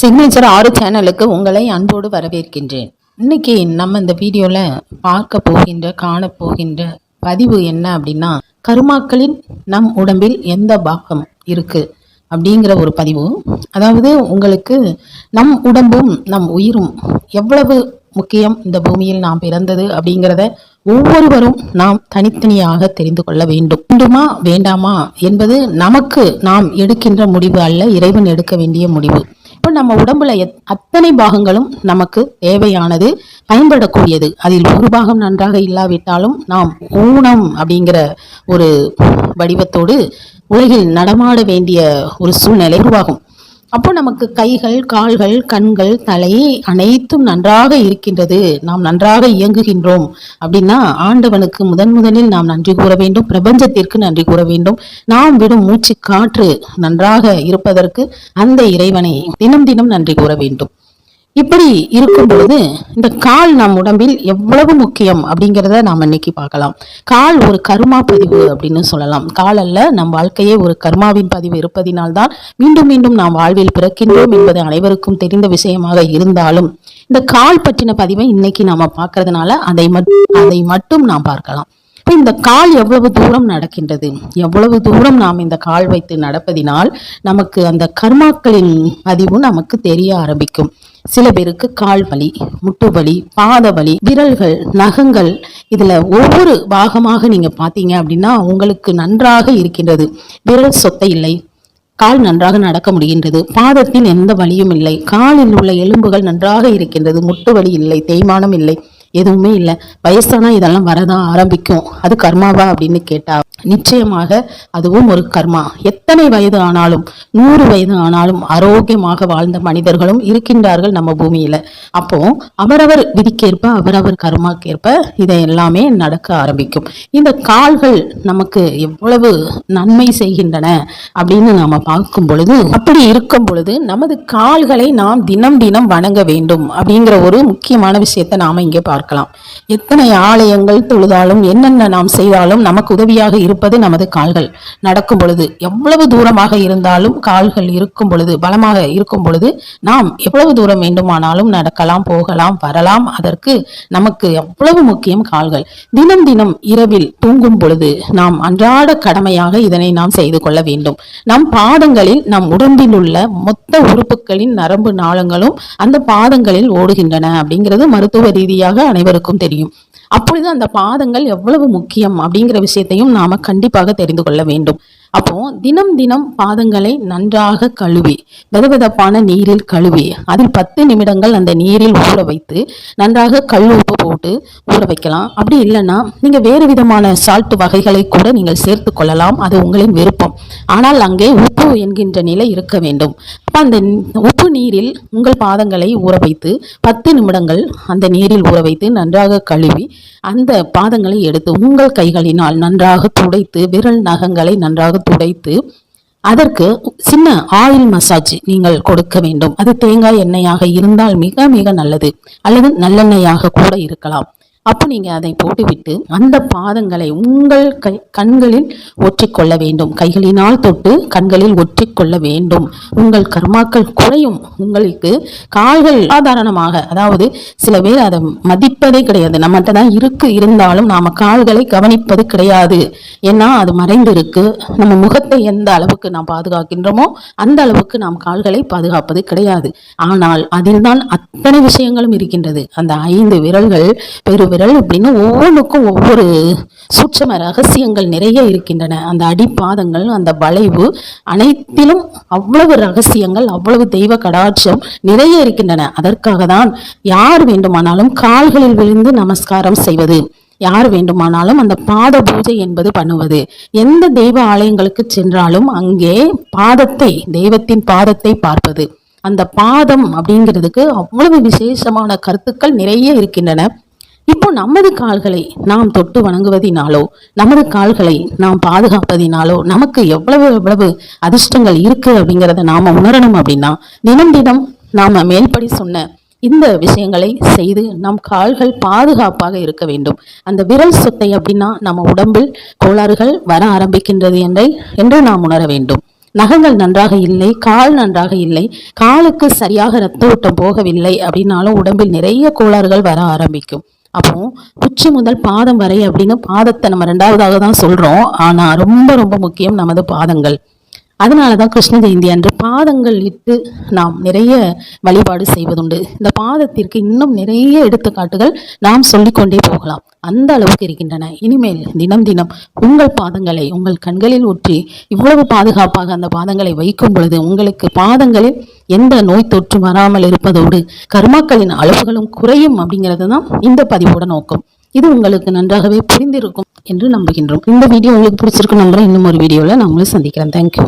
Signature ஆறு சேனலுக்கு உங்களை அன்போடு வரவேற்கின்றேன். இன்னைக்கு நம்ம இந்த வீடியோவில் பார்க்க போகின்ற காண போகின்ற பதிவு என்ன அப்படின்னா கருமாக்களின் நம் உடம்பில் எந்த பாகம் இருக்கு அப்படிங்கிற ஒரு பதிவு. அதாவது உங்களுக்கு நம் உடம்பும் நம் உயிரும் எவ்வளவு முக்கியம் இந்த பூமியில் நாம் பிறந்தது அப்படிங்கிறத ஒவ்வொருவரும் நாம் தனித்தனியாக தெரிந்து கொள்ள வேண்டும். வேண்டுமா வேண்டாமா என்பது நமக்கு நாம் எடுக்கின்ற முடிவு அல்ல இறைவன் எடுக்க வேண்டிய முடிவு. இப்போ நம்ம உடம்புல எத்- அத்தனை பாகங்களும் நமக்கு தேவையானது பயன்படக்கூடியது. அதில் ஒரு பாகம் நன்றாக இல்லாவிட்டாலும் நாம் ஊனம் அப்படிங்கிற ஒரு வடிவத்தோடு உலகில் நடமாட வேண்டிய ஒரு சூழ்நிலை உருவாகும். அப்போ நமக்கு கைகள் கால்கள் கண்கள் தலை அனைத்தும் நன்றாக இருக்கின்றது. நாம் நன்றாக இயங்குகின்றோம். அப்படின்னா ஆண்டவனுக்கு முதன் முதலில் நாம் நன்றி கூற வேண்டும். பிரபஞ்சத்திற்கு நன்றி கூற வேண்டும். நாம் விடும் மூச்சு காற்று நன்றாக இருப்பதற்கு அந்த இறைவனை தினம் தினம் நன்றி கூற வேண்டும். இப்படி இருக்கும் பொழுது இந்த கால் நம் உடம்பில் எவ்வளவு முக்கியம் அப்படிங்கிறத நாம் இன்னைக்கு பார்க்கலாம். கால் ஒரு கர்மா பதிவு அப்படின்னு சொல்லலாம். கால் அல்ல நம் வாழ்க்கையே ஒரு கர்மாவின் பதிவு இருப்பதினால்தான் மீண்டும் மீண்டும் நாம் வாழ்வில் பிறக்கின்றோம் என்பது அனைவருக்கும் தெரிந்த விஷயமாக இருந்தாலும் இந்த கால் பற்றின பதிவை இன்னைக்கு நாம பார்க்கறதுனால அதை மட்- அதை மட்டும் நாம் பார்க்கலாம். இப்ப இந்த கால் எவ்வளவு தூரம் நடக்கின்றது? எவ்வளவு தூரம் நாம் இந்த கால் வைத்து நடப்பதினால் நமக்கு அந்த கர்மாக்களின் பதிவு நமக்கு தெரிய ஆரம்பிக்கும். சில பேருக்கு கால் வலி முட்டு வலி பாத வலி விரல்கள் நகங்கள் இதுல ஒவ்வொரு பாகமாக நீங்க பாத்தீங்க அப்படின்னா உங்களுக்கு நன்றாக இருக்கின்றது. விரல் சொத்தை இல்லை கால் நன்றாக நடக்க முடிகின்றது பாதத்தில் எந்த வலியும் இல்லை காலில் உள்ள எலும்புகள் நன்றாக இருக்கின்றது முட்டு வலி இல்லை தேய்மானம் இல்லை. எதுவுமே இல்லை. வயசானா இதெல்லாம் வரதான் ஆரம்பிக்கும். அது கர்மாவா அப்படின்னு கேட்டா நிச்சயமாக அதுவும் ஒரு கர்மா. எத்தனை வயது ஆனாலும் நூறு வயது ஆனாலும் ஆரோக்கியமாக வாழ்ந்த மனிதர்களும் இருக்கின்றார்கள் நம்ம பூமியில. அப்போ அவரவர் விதிக்கேற்ப அவரவர் கர்மாக்கேற்ப இதை எல்லாமே நடக்க ஆரம்பிக்கும். இந்த கால்கள் நமக்கு எவ்வளவு நன்மை செய்கின்றன அப்படின்னு நாம பார்க்கும் பொழுது அப்படி இருக்கும் பொழுது நமது கால்களை நாம் தினம் தினம் வணங்க வேண்டும் அப்படிங்கிற ஒரு முக்கியமான விஷயத்தை நாம இங்கே பார்க்கலாம். எத்தனை ஆலயங்கள் தொழுதாலும் என்னென்ன நாம் செய்தாலும் நமக்கு உதவியாக இருப்பது நமது கால்கள். நடக்கும் பொழுது எவ்வளவு தூரமாக இருந்தாலும் கால்கள் இருக்கும் பொழுது பலமாக இருக்கும் பொழுது நாம் எவ்வளவு தூரம் வேண்டுமானாலும் நடக்கலாம் போகலாம் வரலாம். அதற்கு நமக்கு எவ்வளவு முக்கியம் கால்கள். தினம் தினம் இரவில் தூங்கும் பொழுது நாம் அன்றாட கடமையாக இதனை நாம் செய்து கொள்ள வேண்டும். நம் பாதங்களில் நம் உடம்பில் உள்ள மொத்த உறுப்புகளின் நரம்பு நாளங்களும் அந்த பாதங்களில் ஓடுகின்றன அப்படிங்கிறது மருத்துவ ரீதியாக அனைவருக்கும் தெரியும். அப்பொழுது அந்த பாதங்கள் எவ்வளவு முக்கியம் அப்படிங்கிற விஷயத்தையும் நாம கண்டிப்பாக தெரிந்து கொள்ள வேண்டும். அப்போ தினம் தினம் பாதங்களை நன்றாக கழுவி வெதவெதப்பான நீரில் கழுவி அதில் பத்து நிமிடங்கள் அந்த நீரில் ஊற வைத்து நன்றாக கல் உப்பு போட்டு ஊற வைக்கலாம். அப்படி இல்லைன்னா நீங்க வேறு விதமான சால்ட் வகைகளை கூட நீங்கள் சேர்த்து கொள்ளலாம். அது உங்களின் விருப்பம். ஆனால் அங்கே உப்பு என்கின்ற நிலை இருக்க வேண்டும். அந்த உப்பு நீரில் உங்கள் பாதங்களை ஊற வைத்து பத்து நிமிடங்கள் அந்த நீரில் ஊற வைத்து நன்றாக கழுவி அந்த பாதங்களை எடுத்து உங்கள் கைகளினால் நன்றாக துடைத்து விரல் நகங்களை நன்றாக துடைத்து அதற்கு சின்ன ஆயில் மசாஜ் நீங்கள் கொடுக்க வேண்டும். அது தேங்காய் எண்ணெயாக இருந்தால் மிக மிக நல்லது. அல்லது நல்லெண்ணெயாக கூட இருக்கலாம். அப்போ நீங்கள் அதை போட்டுவிட்டு அந்த பாதங்களை உங்கள் கை கண்களில் ஒற்றிக்கொள்ள வேண்டும். கைகளினால் தொட்டு கண்களில் ஒற்றிக்கொள்ள வேண்டும். உங்கள் கர்மாக்கள் குறையும். உங்களுக்கு கால்கள் சாதாரணமாக அதாவது சில பேர் அதை மதிப்பதே கிடையாது. நம்மகிட்ட தான் இருக்கு. இருந்தாலும் நாம் கால்களை கவனிப்பது கிடையாது. ஏன்னா அது மறைந்து இருக்கு நம்ம முகத்தை எந்த அளவுக்கு நாம் பாதுகாக்கின்றோமோ அந்த அளவுக்கு நாம் கால்களை பாதுகாப்பது கிடையாது. ஆனால் அதில்தான் அத்தனை விஷயங்களும் இருக்கின்றது. அந்த ஐந்து விரல்கள் விரல் அப்படின்னு ஒவ்வொன்றுக்கும் ஒவ்வொரு சூட்சம ரகசியங்கள் நிறைய இருக்கின்றன. அந்த அடிப்பாதங்கள் அந்த வளைவு அனைத்திலும் அவ்வளவு ரகசியங்கள் அவ்வளவு தெய்வ கடாட்சம் நிறைய இருக்கின்றன. அதற்காக தான் யார் வேண்டுமானாலும் கால்களில் விழுந்து நமஸ்காரம் செய்வது யார் வேண்டுமானாலும் அந்த பாத பூஜை என்பது பண்ணுவது. எந்த தெய்வ ஆலயங்களுக்கு சென்றாலும் அங்கே பாதத்தை தெய்வத்தின் பாதத்தை பார்ப்பது. அந்த பாதம் அப்படிங்கிறதுக்கு அவ்வளவு விசேஷமான கருத்துக்கள் நிறைய இருக்கின்றன. இப்போ நமது கால்களை நாம் தொட்டு வணங்குவதினாலோ நமது கால்களை நாம் பாதுகாப்பதினாலோ நமக்கு எவ்வளவு எவ்வளவு அதிர்ஷ்டங்கள் இருக்கு அப்படிங்கிறத நாம உணரணும் அப்படின்னா தினம் தினம் நாம மேல்படி சொன்ன இந்த விஷயங்களை செய்து நம் கால்கள் பாதுகாப்பாக இருக்க வேண்டும். அந்த விரல் சொத்தை அப்படின்னா நம்ம உடம்பில் கோளாறுகள் வர ஆரம்பிக்கின்றது என்றை என்று நாம் உணர வேண்டும். நகங்கள் நன்றாக இல்லை கால் நன்றாக இல்லை காலுக்கு சரியாக ரத்த ஓட்டம் போகவில்லை அப்படின்னாலும் உடம்பில் நிறைய கோளாறுகள் வர ஆரம்பிக்கும். அப்போ உச்சி முதல் பாதம் வரை அப்படின்னு பாதத்தை நம்ம ரெண்டாவதாக தான் சொல்றோம். ஆனா ரொம்ப ரொம்ப முக்கியம் நமது பாதங்கள். அதனால தான் கிருஷ்ண ஜெயந்தி அன்று பாதங்கள் இட்டு நாம் நிறைய வழிபாடு செய்வதுண்டு. இந்த பாதத்திற்கு இன்னும் நிறைய எடுத்துக்காட்டுகள் நாம் சொல்லிக்கொண்டே போகலாம். அந்த அளவுக்கு இருக்கின்றன. இனிமேல் தினம் தினம் உங்கள் பாதங்களை உங்கள் கண்களில் ஊற்றி இவ்வளவு பாதுகாப்பாக அந்த பாதங்களை வைக்கும் பொழுது உங்களுக்கு பாதங்களில் எந்த நோய் தொற்று வராமல் இருப்பதோடு கர்மாக்களின் அளவுகளும் குறையும் அப்படிங்கிறது தான் இந்த பதிவோட நோக்கம். இது உங்களுக்கு நன்றாகவே புரிந்திருக்கும் என்று நம்புகின்றோம். இந்த வீடியோ உங்களுக்கு பிடிச்சிருக்கு நம்புறேன். இன்னும் ஒரு வீடியோவில் நம்மளும் சந்திக்கிறேன் தேங்க்யூ